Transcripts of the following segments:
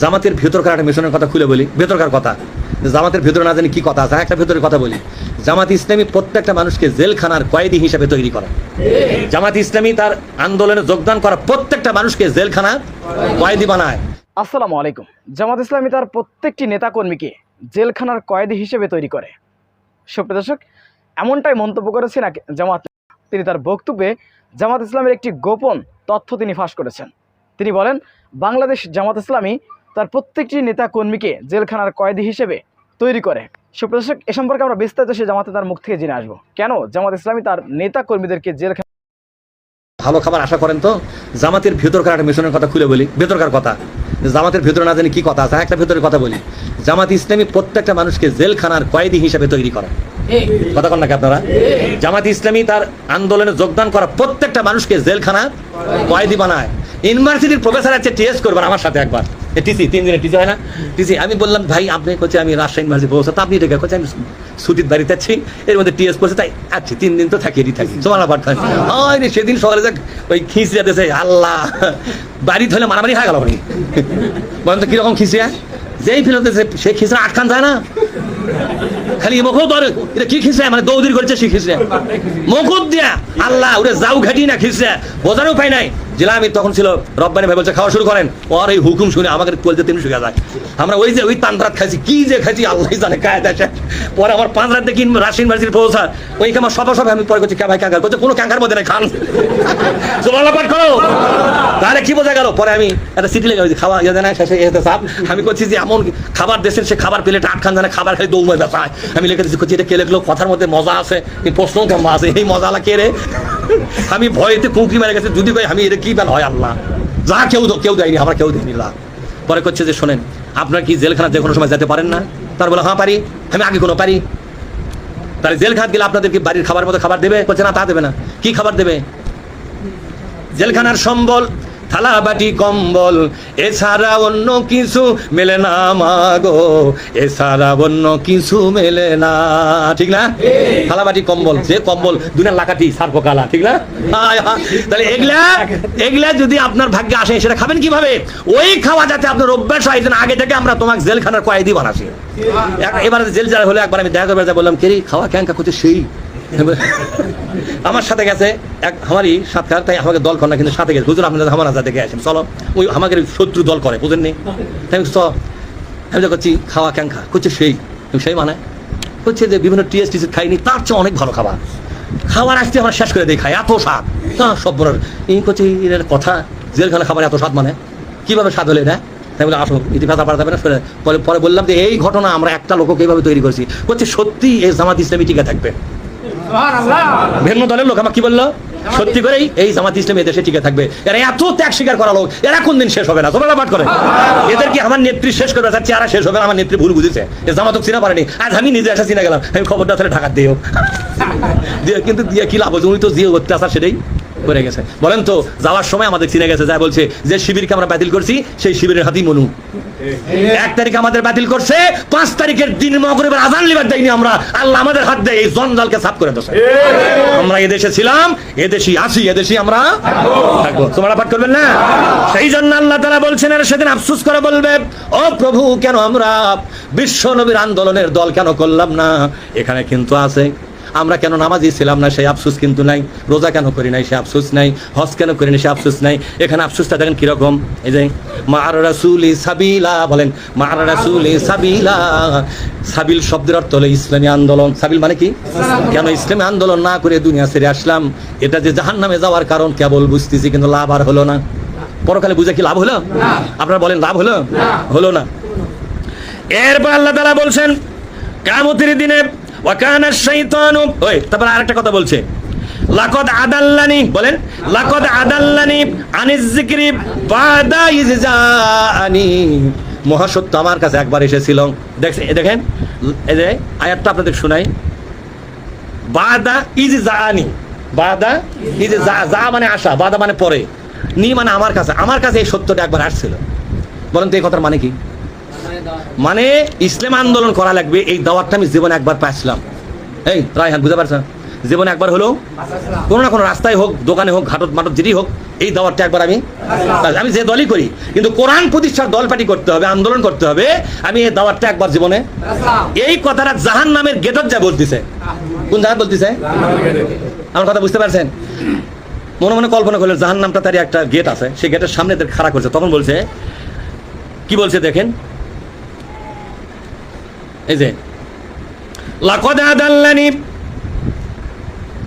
জামাতের ভেতরকার একটা মিশনের কথা খুলে বলি, ভেতরকার কথা। জামাতের ভেতরে না জানি কি কথা আছে একটা ভেতরের কথা বলি। জামাত ইসলামী প্রত্যেকটা মানুষকে জেলখানার কয়েদি হিসেবে তৈরি করে। জামাত ইসলামী তার আন্দোলনে যোগদান করা প্রত্যেকটা মানুষকে জেলখানার কয়েদি বানায়। আসসালামু আলাইকুম। জামাত ইসলামী তার প্রত্যেকটি নেতাকর্মীকে জেলখানার কয়েদি হিসেবে তৈরি করে। সুপ্রিয় দর্শক, এমনটাই মন্তব্য করেছেন জামাত তিনি তার বক্তব্যে জামাত ইসলামের একটি গোপন তথ্য তিনি ফাঁস করেছেন। তিনি বলেন, বাংলাদেশ জামাত ইসলামী তার প্রত্যেকটি নেতাকর্মীকে জেলখানার কয়েদি হিসেবে তৈরি করে। সুপ্রিয় দর্শক এ সম্পর্কে আমরা বিস্তারিত সে জামাতে তার মুখ থেকে জেনে আসব। কেন জামাত ইসলামী তার নেতাকর্মীদেরকে জেলখানা ভালো খাবার আশা করেন তো? জামাতের ভেতরকার একটা মিশনের কথা খুলে বলি। ভেতরকার কথা। জামাতের ভেতরে না জানি কি কথা আছে? একটা ভেতরের কথা বলি। জামাত ইসলামী প্রত্যেকটা মানুষকে জেলখানার কয়েদি হিসাবে তৈরি করে। কথা কন নাকি আপনারা? জামাত ইসলামী তার আন্দোলনে যোগদান করা প্রত্যেকটা মানুষকে জেলখানার কয়েদি বানায়। ইউনিভার্সিটির প্রফেসর আছে টেস্ট করবেন আমার সাথে একবার। টিসি তিন দিনের টিসি, হয় না? টিসি, আমি বললাম, ভাই, আপনি করছে আমি রাজশাহী ইউনিভার্সিটি তা আপনি এটা করছে আমি ছুটির বাড়িতে আছি, এর মধ্যে টিএস করছে, তাই আচ্ছা তিন দিন তো থাকি এটি থাকি তোমার আবার হয় রে, সেদিন সকালে যাক ওই খিঁচিয়া দিয়েছে, আল্লাহ, বাড়ি ধরে মারামারি হয়ে গেল আপনি বলেন তো, কীরকম খিঁচিয়া যেই ফেলতেছে সে খিঁচড়া আটখান যায় না? খালি মুখও ধরে, এটা কি খিসে মানে দৌদির করছে সে খিসে মুখত দিয়া, আল্লাহ, ওরে যাও ঘাটি না খিসে বোঝার উপায় নাই। জেলা তখন ছিল, রব্বানি ভাই বলছে, খাওয়া শুরু করেন। ওর এই হুকুম শুনে আমাকে বলতে তিনি শুয়ে যায়। আমরা ওই যে ওই তান্দ্রাত খাইছি, কি যে খাইছি আল্লাহ জানে, কায়দা আছে পরে আমার পাঁচ রাত দেখি রাশি ইউনিভার্সিটির প্রফেসর ওই আমার সবার সবাই আমি পরে করছি কে ভাই কাঙ্গার বলছে, কোনো কাঙ্গার মধ্যে নাই, খান। জোমালা পাঠ করো। তাহলে কি বোঝা গেল? পরে আমি একটা সিটি লেগে হয়েছি খাওয়া ইয়ে না শেষে এতে সাপ। আমি করছি যে, এমন খাবার দেশের সে খাবার প্লেট আটখান জানে, খাবার খাই দৌড়ে ব্যথায় আমি লিখে দিচ্ছি করছি এটা কে লিখলো? কথার মধ্যে মজা আছে, এই প্রশ্ন কেমন আছে। এই মজালা কে রে? আমি ভয়েতে কুঁকরি মেরে গেছে, যদি ভাই আমি এটা কি বেল হয় আল্লাহ। যা কেউ কেউ দেয়নি আমরা কেউ দেয়নি, লা। পরে করছে যে, শোনেন, আপনার কি জেলখানা যে কোনো সময় যেতে পারেন না? তার বলে হ্যাঁ পারি। আমি আগে কোনো পারি। তাহলে জেলখানা গেলে আপনাদেরকে বাড়ির খাবার মতো খাবার দেবে? করছে না, তা দেবে না। কি খাবার দেবে? জেলখানার সম্বল থালা বাটি কম্বল, এছাড়া অন্য কিছু মেলে না মাগো এছাড়া অন্য কিছু মেলে না। ঠিক না? থালা বাটি কম্বল, যে কম্বল দুনিয়ার লাকাটি সার্প কালা ঠিক না। তাহলে এগুলা এগুলা যদি আপনার ভাগ্যে আসে, সেটা খাবেন কীভাবে? ওই খাওয়া যাতে আপনার অভ্যাস হয় আগে থেকে আমরা তোমাকে জেলখানার কয়েদি এক- এবার জেল যারা হলে, একবার আমি দেখা করবে বললাম কেরি খাওয়া ক্যাঙ্কা করছে সেই? আমার সাথে গেছে এক আমারই সাতকার, তাই আমাকে দল করে না, কিন্তু সাথে গেছে। হুজুর আপনাদের আমার রাজা দেখে আসেন, চলো। ওই আমাকে শত্রু দল করে, বুঝেননি? তাই চ আমি যা করছি, খাওয়া ক্যাঙ্কা করছে সেই। সেই মানে? হচ্ছে যে বিভিন্ন টিএস টিএস খাইনি, তার চেয়ে অনেক ভালো খাবার। খাবার আসতে আমরা শেষ করে দিই খাই, এত স্বাদ। তা সব বড় এই করছে, এর কথা, জেলখানা খাবার এত স্বাদ মানে? কীভাবে স্বাদ হলে না তাই বলে, আসো, ইতি ভাতা পাঠাতে না পরে পরে বললাম যে, এই ঘটনা আমরা একটা লোককে এইভাবে তৈরি করছি। হচ্ছে সত্যি এই জামাত ইসলামী টিকে থাকবে। ভিন্ন দলের লোক আমার কি বলল? সত্যি করেই এই জামাত ইসলাম এদেশে টিকে থাকবে। এরা এত ত্যাগ স্বীকার করা লোক এরা কোন দিন শেষ হবে না? তোমরা পাঠ করে। এদের কি আমার নেত্রী শেষ করবে? তার চেহারা শেষ হবে আমার নেত্রী ভুল বুঝেছে। এ জামাতক চিনা পারেনি। আজ আমি নিজে এসে চিনা গেলাম। আমি খবরটা তাহলে ঢাকা দিও দিয়ে কিন্তু দিয়ে কি লাভ উনি তো যে অত্যাচার সেটাই করে গেছে। বলেন তো যাওয়ার সময় আমাদের চিনে গেছে। যা বলছে যে শিবিরকে আমরা বাতিল করছি সেই শিবিরের হাতেই মনু। এক তারিখ আমাদের বাতিল করছে, পাঁচ তারিখের দিন মগরিবের আজান লিবার দেয়নি আমরা। আল্লাহ আমাদের হাত দেয়, এই জঞ্জালকে সাফ করে দেছে আমরা এদেশে ছিলাম এদেশি আসি এদেশি আমরা থাকব। তোমরা পাঠ করবেন না? সেই জন্য আল্লাহ তারা বলছেন আর সেদিন আফসুস করে বলবে, ও প্রভু, কেন আমরা বিশ্ব নবীর আন্দোলনের দল কেন করলাম না? এখানে কিন্তু আছে আমরা কেন নামাজি ছিলাম না? সেই আফসোস কিন্তু নাই। রোজা কেন করি নাই? সে আফসোস নাই। হজ কেন করি নাই? সে আফসোস নাই। এখানে আফসোসটা দেখেন কীরকম? এই যে মার রাসুলি সাবিলা বলেন। মার রাসুলি সাবিলা। সাবিল শব্দের অর্থ হলো ইসলামী আন্দোলন। সাবিল মানে কি? কেন ইসলামী আন্দোলন না করে দুনিয়া ছেড়ে আসলাম? এটা যে জাহান নামে যাওয়ার কারণ কেবল বুঝতেছি, কিন্তু লাভ আর হলো না। পরকালে বুঝে কি লাভ হলো? আপনারা বলেন, লাভ হলো? হলো না। এরপর আল্লাহ তাআলা বলছেন কামতির দিনে ওয়াকানা শাইতানু, ওই, তারপর আরেকটা কথা বলছে। লাকদ আদাল্লানি, বলেন, লাকদ আদাল্লানি আনিজ যিকরি বাদা ইজানি মহাসত্য আমার কাছে একবার এসেছিল। দেখছেন দেখেন এই যে আয়াতটা আপনাদের শোনাই। বাদা ইজ জানি বাদা ইজ যা মানে আশা, বাদা মানে পরে। নি মানে আমার কাছে আমার কাছে এই সত্যটা একবার আসছিল। বলেন তো এই কথার মানে কি? মানে ইসলাম আন্দোলন করা লাগবে, এই দাওয়াতটা আমি জীবনে একবার পাইছিলাম। এই, রায়হান, বুঝতে পারছেন? জীবনে একবার হলো কোনো না কোনো রাস্তায় হোক, দোকানে হোক, ঘাটত মাটত যেটি হোক, এই দাওয়াতটা একবার আমি আমি যে দলই করি, কিন্তু কোরআন প্রতিষ্ঠার দল পার্টি করতে হবে, আন্দোলন করতে হবে, আমি এই দাওয়াতটা একবার জীবনে এই কথাটা জাহান নামের গেটত যা বলতেছে। কোন জাহান বলতেছে? আমার কথা বুঝতে পারছেন? মনে মনে কল্পনা করলেন জাহান নামটা তারই একটা গেট আছে, সেই গেটের সামনে খাড়া করছে। তখন বলছে, কি বলছে দেখেন? এই যে, লাকদ আদাল্লানি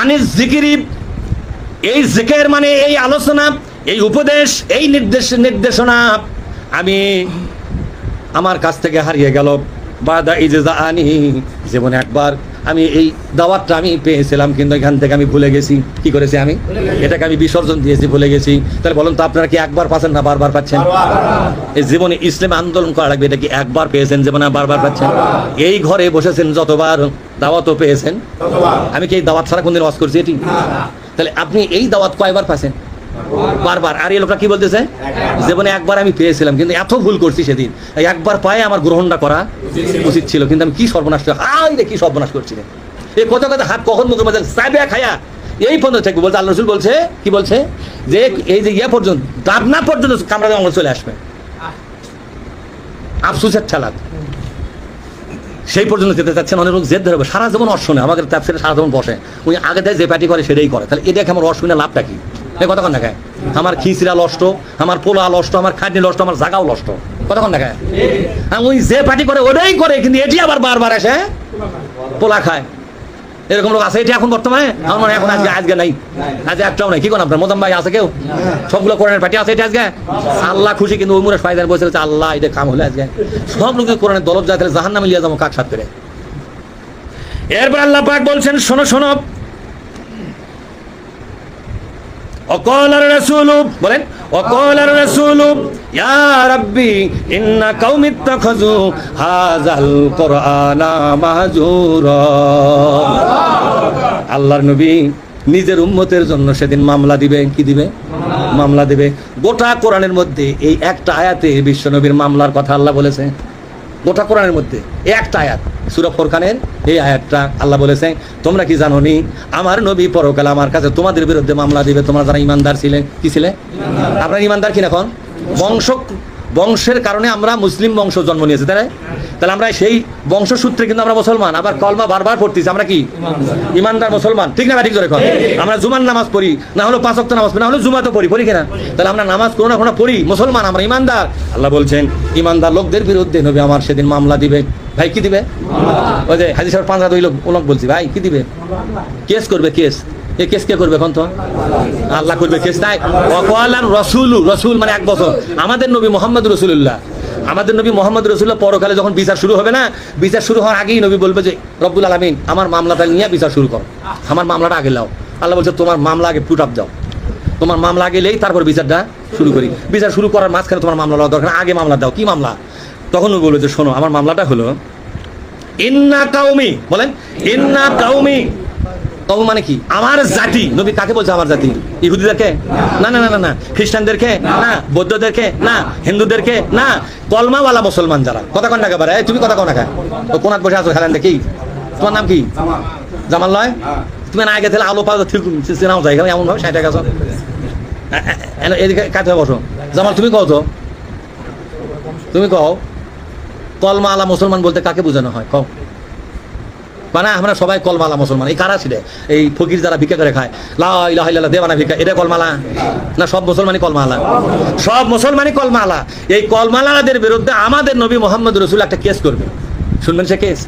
আনিস জিকিরি, এই জিকের মানে এই আলোচনা, এই উপদেশ, এই নির্দেশ, নির্দেশনা আমি আমার কাছ থেকে হারিয়ে গেল। বাদা ইজেজা আনি জীবনে একবার আমি এই দাওয়াতটা আমি পেয়েছিলাম কিন্তু এখান থেকে আমি ভুলে গেছি। কি করেছি আমি? এটাকে আমি বিসর্জন দিয়েছি ভুলে গেছি। তাহলে বলুন তো আপনারা কি একবার পাচ্ছেন না বারবার পাচ্ছেন? এই জীবনে ইসলাম আন্দোলন করা লাগবে এটা কি একবার পেয়েছেন জীবনে বারবার পাচ্ছেন? এই ঘরে বসেছেন যতবার দাওয়াতও পেয়েছেন। আমি কি এই দাওয়াত ছাড়া কোনদিন ওয়াজ করছি এটি? তাহলে আপনি এই দাওয়াত কয়বার পাচ্ছেন? বারবার। আর এই লোকটা কি বলতেছে? জীবনে একবার আমি পেয়েছিলাম, কিন্তু এত ভুল করছি সেদিন। একবার পায়ে আমার গ্রহণটা করা উচিত ছিল, কিন্তু আমি কি সর্বনাশ করি কি সর্বনাশ করছি এই কথা কথা হাত কখন মুখের মধ্যে সাইবে খায়া। এই পর্যন্ত থাকবে বলছে, আল্লাহ রসুল বলছে, কি বলছে? যে এই যে ইয়ে পর্যন্ত দাবনা পর্যন্ত কামড়া আমার চলে আসবে। আফসুসের ঠেলাত। সেই পর্যন্ত যেতে চাচ্ছেন অনেক লোক জেদ ধরবে সারা জীবন নেই আমাদের তাপসিরে সারা জীবন বসে। উনি আগে যে প্যাটি করে, সেটাই করে। তাহলে এটা আমার অর্শ লাভটা কি? কতক্ষণ দেখায় আমার খিচড়া নষ্ট আমার পোলা নষ্ট আমার খাদ্য নষ্ট আমার জাগাও নষ্ট। কতক্ষণ দেখায় ওই যে পার্টি করে ওটাই করে কিন্তু এটি আবার বারবার এসে পোলা খায়। এরকম লোক আছে এটি এখন বর্তমানে? আমার মনে এখন আজকে আজকে নাই। আজকে একটাও নাই। কি কোন আপনার? মোদাম ভাই আছে কেউ? সবগুলো কোরআনের পার্টি আছে এটা আজকে? আল্লাহ খুশি কিন্তু ওই ফায়দার বসে আছে, আল্লাহ এটা কাম হলে আজকে। সব লোক কোরআনের দলব যায় তাহলে জাহান নামে লিয়ে যাব কাক সাত করে। এরপর আল্লাহ পাক বলছেন শোনো শোনো وقال الرسول বলেন وقال الرسول يا ربي إن قوم اتخذوا هذا القرآن مهجورا আল্লাহর নবী নিজের উম্মতের জন্য সেদিন মামলা দিবে কি দিবে মামলা দিবে গোটা কোরআনের মধ্যে এই একটা আয়াতে বিশ্বনবীর মামলার কথা আল্লাহ বলেছে গোটা কোরআনের মধ্যে, একটা আয়াত। সুরা ফোরখানের এই আয়াতটা আল্লাহ বলেছেন, তোমরা কি জানো নি আমার নবী পরকালে আমার কাছে তোমাদের বিরুদ্ধে মামলা দিবে, তোমরা যারা ইমানদার ছিলেন কি ছিলে? আপনার ইমানদার কিনা এখন? বংশ বংশের কারণে আমরা মুসলিম বংশ জন্ম নিয়েছি, তাই? তাহলে আমরা সেই বংশসূত্রে কিন্তু আমরা মুসলমান, আবার কলমা বারবার পড়তেছি, আমরা কি? ইমানদার মুসলমান, ঠিক না ঠিক ধরে আমরা জুমার নামাজ পড়ি, না হলো পাঁচ ওয়াক্ত নামাজ পড়ি, না হলো জুমা তো পড়ি পড়ি কিনা? তাহলে আমরা নামাজ কোনো না কোনো পড়ি, মুসলমান, আমরা ইমানদার। আল্লাহ বলছেন, ইমানদার লোকদের বিরুদ্ধে নবী আমার সেদিন মামলা দিবে। ভাই, কি দিবে? ওই যে হাজি সাহেব পাঁচ হাত ওই লোক ওলক বলছি, ভাই, কি দিবে? কেস করবে, কেস। এ কেস কে করবে এখন তো আল্লাহ করবে কেস। নাই অকলার রসুল রসুল মানে এক বছর। আমাদের নবী মোহাম্মদ রসুল্লাহ আমাদের নবী মোহাম্মদ রসুল্লাহ পরকালে যখন বিচার শুরু হবে না, বিচার শুরু হওয়ার আগেই নবী বলবে যে, রব্বুল আলমিন, আমার মামলাটা নিয়ে বিচার শুরু করো। আমার মামলাটা আগে লাও আল্লাহ বলছে, তোমার মামলা আগে পুট আপ দাও। তোমার মামলা আগে লেই তারপর বিচারটা শুরু করি। বিচার শুরু করার মাঝখানে তোমার মামলা লওয়া দরকার, আগে মামলা দাও। কি মামলা? তখন ও বলল যে, শোনো, আমার মামলাটা হলো, ইন্না কাউমি বলেন, ইন্না কাউমি কম মানে কি? আমার জাতি। নবী কাকে বলছে আমার জাতি? ইহুদিদেরকে? না না না না না। খ্রিস্টানদেরকে? না বৌদ্ধদেরকে? না হিন্দুদেরকে? না কলমাওয়ালা মুসলমান যারা। কথা কন একেবারে এই, তুমি কথা কন না ও কোনাত বসে আছো খেলেন দেখি। তোমার নাম কি? জামাল নয়? তুমি না আগে তাহলে আলো পাও ঠিক নাও যাই এমন ভাবে ষাট টাকা এদিকে কাছে বসো। জামাল তুমি কও তো। তুমি কও। কলমা আলা মুসলমান বলতে কাকে বোঝানো হয়? কও। মানে আমরা সবাই কলমালা মুসলমান। এই কারা ছিল? এই ফকির যারা ভিক্ষা করে খায়। লা ইলাহা ইল্লাল্লাহ দেবানা ভিক্ষা, এটা কলমালা? না, সব মুসলমানই কলমালা। সব মুসলমানই কলমালা। এই কলমালাদের বিরুদ্ধে আমাদের নবী মোহাম্মদ রসুল একটা কেস করবে। শুনবেন সে কেস?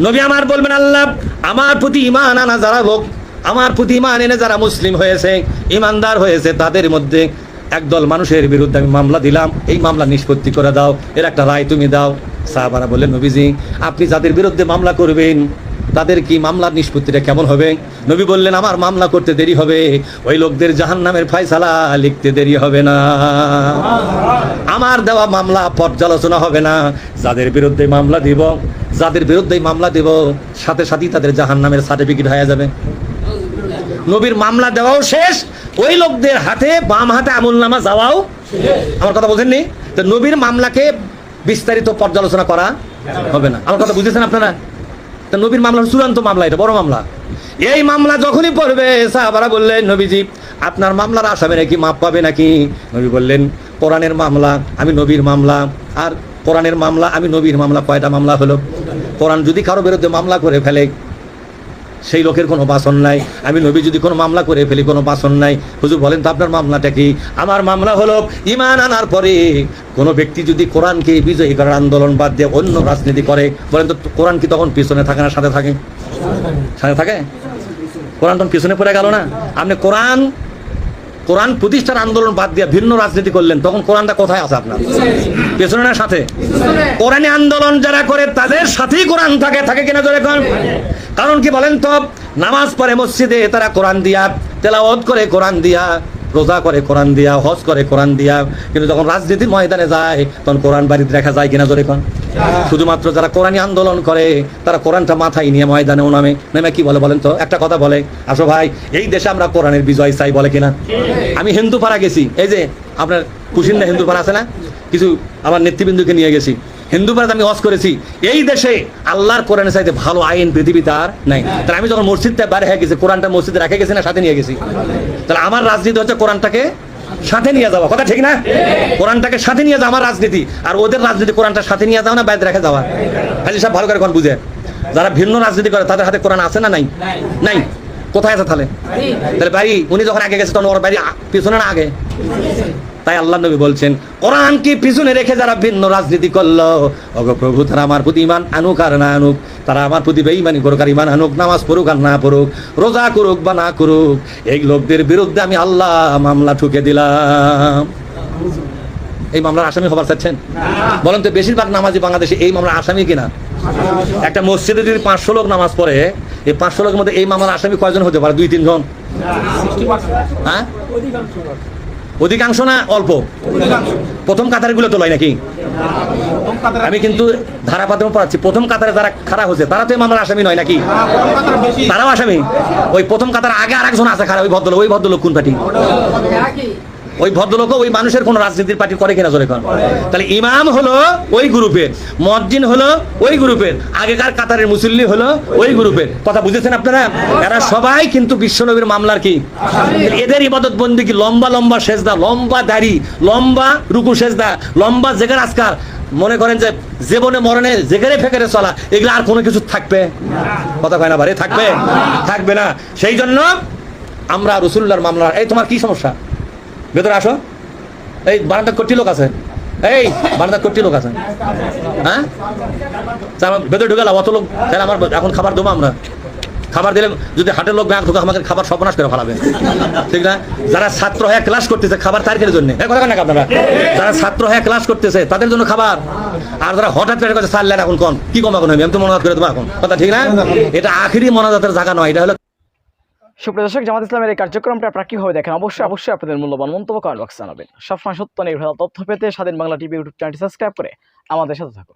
নবী আমার বলবেন, আল্লাহ, আমার প্রতি ইমান আনা যারা হোক, আমার প্রতি ইমান এনে যারা মুসলিম হয়েছে ইমানদার হয়েছে, তাদের মধ্যে একদল মানুষের বিরুদ্ধে আমি মামলা দিলাম। এই মামলা নিষ্পত্তি করে দাও। এর একটা রায় তুমি দাও। সাহাবারা বললেন, নবীজি, আপনি যাদের বিরুদ্ধে মামলা করবেন তাদের কি মামলার নিষ্পত্তিটা কেমন হবে? নবী বললেন, আমার মামলা করতে দেরি হবে। ওই লোকদের জাহান নামের ফায়সালা লিখতে দেরি হবে না। আমার দেওয়া মামলা পর্যালোচনা হবে না। যাদের বিরুদ্ধে মামলা দিব, যাদের বিরুদ্ধে মামলা দিব, সাথে সাথেই তাদের জাহান নামের সার্টিফিকেট হয়ে যাবে। নবীর মামলা দেওয়াও শেষ। ওই লোকদের হাতে, বাম হাতে আমল নামা যাওয়াও আমার কথা বোঝেননি? তো নবীর মামলাকে বিস্তারিত পর্যালোচনা করা হবে না। আমার কথা বুঝেছেন আপনারা? তা নবীর মামলার চূড়ান্ত মামলা, এটা বড় মামলা। এই মামলা যখনই পড়বে, সাহাবারা বললেন, নবীজি, আপনার মামলার আসামে নাকি মাপ পাবে নাকি? নবী বললেন, কোরআনের মামলা, আমি নবীর মামলা, আর কোরআনের মামলা, আমি নবীর মামলা, কয়টা মামলা হলো? কোরআন যদি কারও বিরুদ্ধে মামলা করে ফেলে সেই লোকের কোনো বাসন নাই। আমি নবী যদি কোনো মামলা করে ফেলি, কোনো বাসন নাই। হুজুর বলেন, তো আপনার মামলাটা কি? আমার মামলা হলো ইমান আনার পরে কোনো ব্যক্তি যদি কোরআনকে বিজয়ী করার আন্দোলন বাদ দিয়ে অন্য রাজনীতি করে, বলেন তো কোরআন কি তখন পিছনে থাকে না, সাথে থাকে? সাথে থাকে? কোরআন তখন পিছনে পড়ে গেল না? আপনি কোরআন কোরআন প্রতিষ্ঠার আন্দোলন বাদ দিয়ে ভিন্ন রাজনীতি করলেন, তখন কোরআনটা কোথায় আছে আপনার? পেছনে না সাথে? কোরআনে আন্দোলন যারা করে, তাদের সাথেই কোরআন থাকে থাকে কিনা জোরে কারণ কি বলেন তো, নামাজ পড়ে মসজিদে, তারা কোরআন দিয়া, তেলাওয়াত করে কোরআন দিয়া, রোজা করে কোরআন দিয়া, হজ করে কোরআন দিয়া, কিন্তু যখন রাজনীতির ময়দানে যায়, তখন কোরআন বাড়িতে দেখা যায় কিনা জোরে কোন? শুধুমাত্র যারা কোরআনী আন্দোলন করে, তারা কোরআনটা মাথায় নিয়ে ময়দানে নামে। নেমে কি বলে বলেন তো? একটা কথা বলে, আসো ভাই, এই দেশে আমরা কোরআনের বিজয় চাই বলে কিনা? আমি হিন্দু পাড়া গেছি। এই যে আপনার কুশিন্দা হিন্দু পাড়া আছে না? কিছু আমার নেতৃবৃন্দকে নিয়ে গেছি। হিন্দু পাড়াতে আমি অস করেছি। এই দেশে আল্লাহর কোরআনের চাইতে ভালো আইন পৃথিবী আর নাই। তাহলে আমি যখন মসজিদটা বাইরে হয়ে গেছি, কোরআনটা মসজিদে রেখে গেছি না, সাথে নিয়ে গেছি? তাহলে আমার রাজনীতি হচ্ছে কোরআনটাকে সাথে নিয়ে যাওয়া। কথা ঠিক না? কোরআনটাকে সাথে নিয়ে যাওয়া আমার রাজনীতি। আর ওদের রাজনীতি কোরআনটা সাথে নিয়ে যাওয়া না বাইরে রেখে যাওয়া? খালি সব ভালো করে কোন বুঝে। যারা ভিন্ন রাজনীতি করে, তাদের হাতে কোরআন আছে না নাই? নাই? কোথায় আছে তাহলে? তাহলে বাড়ি উনি যখন আগে গেছে তখন ওর বাড়ি পিছনে না আগে? তাই আল্লাহ নবী বলছেন, কোরআনকে পিছনে রেখে যারা ভিন্ন রাজনীতি করল, ওগো প্রভু, তারা আমার প্রতি ইমান আনুক আর না আনুক, তারা আমার প্রতি বেঈমানি করুক আর ইমান আনুক, নামাজ পড়ুক আর না পড়ুক, রোজা করুক বা না করুক, এই লোকদের বিরুদ্ধে আমি আল্লাহ মামলা ঠুকে দিলাম। এই মামলার আসামি হবার চাচ্ছেন? বলেন তো, বেশিরভাগ নামাজি বাংলাদেশে এই মামলার আসামি কিনা? একটা মসজিদে যদি পাঁচশো লোক নামাজ পড়ে, এই পাঁচশো লোকের মধ্যে এই মামলার আসামি কয়জন হতে পারে? দুই, তিনজন? হ্যাঁ? অধিকাংশ না অল্প? প্রথম কাতারগুলো তো লয় নাকি? আমি কিন্তু ধারাপাত্র পড়াচ্ছি প্রথম কাতারে যারা খারাপ হয়েছে তারা তো মামলার আসামি নয় নাকি? তারাও আসামি? ওই প্রথম কাতার আগে আরেকজন আছে খারাপ ওই ভদ্রলোক ওই ভদ্রলোক কোন পার্টি? ওই ভদ্রলোক ওই মানুষের কোন রাজনীতির পার্টি করে কিনা জোরে তাহলে ইমাম হলো ওই গ্রুপের, মসজিদ হলো ওই গ্রুপের, আগেকার কাতারের মুসল্লি হলো ওই গ্রুপের। কথা বুঝেছেন আপনারা? এরা সবাই কিন্তু বিশ্বনবীর মামলার কি? এদের ইবাদত বন্দি কি? লম্বা লম্বা সেজদা, লম্বা দাড়ি, লম্বা রুকু সেজদা, লম্বা জেগার আজকার। মনে করেন যে জীবনে মরণে জেগেরে ফেকেরে চলা, এগুলো আর কোনো কিছু থাকবে? কথা কয় না থাকবে? থাকবে না। সেই জন্য আমরা রসুল্লাহর মামলা এই তোমার কি সমস্যা? ভেতরে আসো। এই বারান্দা কোটি লোক আছে। এই বারান্দা কোটি লোক আছে। হ্যাঁ? ভেতরে ঢুকালাম অত লোক, তাহলে আমার এখন খাবার দেবো আমরা। খাবার দিলে যদি হাটের লোক ব্যাংক ঢুকে আমাকে খাবার সর্বনাশ করে ফেলাবে। ঠিক না? যারা ছাত্র হয়ে ক্লাস করতেছে খাবার তারিখের জন্য। কথা কেন আপনারা। যারা ছাত্র হয়ে ক্লাস করতেছে, তাদের জন্য খাবার। আর যারা হঠাৎ করে কাছে সারলেন এখন কম কি কম এখন আমি আমি তো মনোজাত করে দেবো এখন। কথা ঠিক না? এটা আখিরি মনোজাতের জায়গা নয়, এটা হলো সুপ্রিয় দর্শক, জামাত ইসলামের এই কার্যক্রমটা আপনারা কীভাবে দেখেন? অবশ্যই অবশ্যই আপনাদের মূল্যবান মন্তব্য কমেন্ট বক্সে জানাবেন। সবসময় সত্য নির্ভর তথ্য পেতে স্বাধীন বাংলা টিভি ইউটিউব চ্যানেলটি সাবস্ক্রাইব করে আমাদের সাথে থাকুন।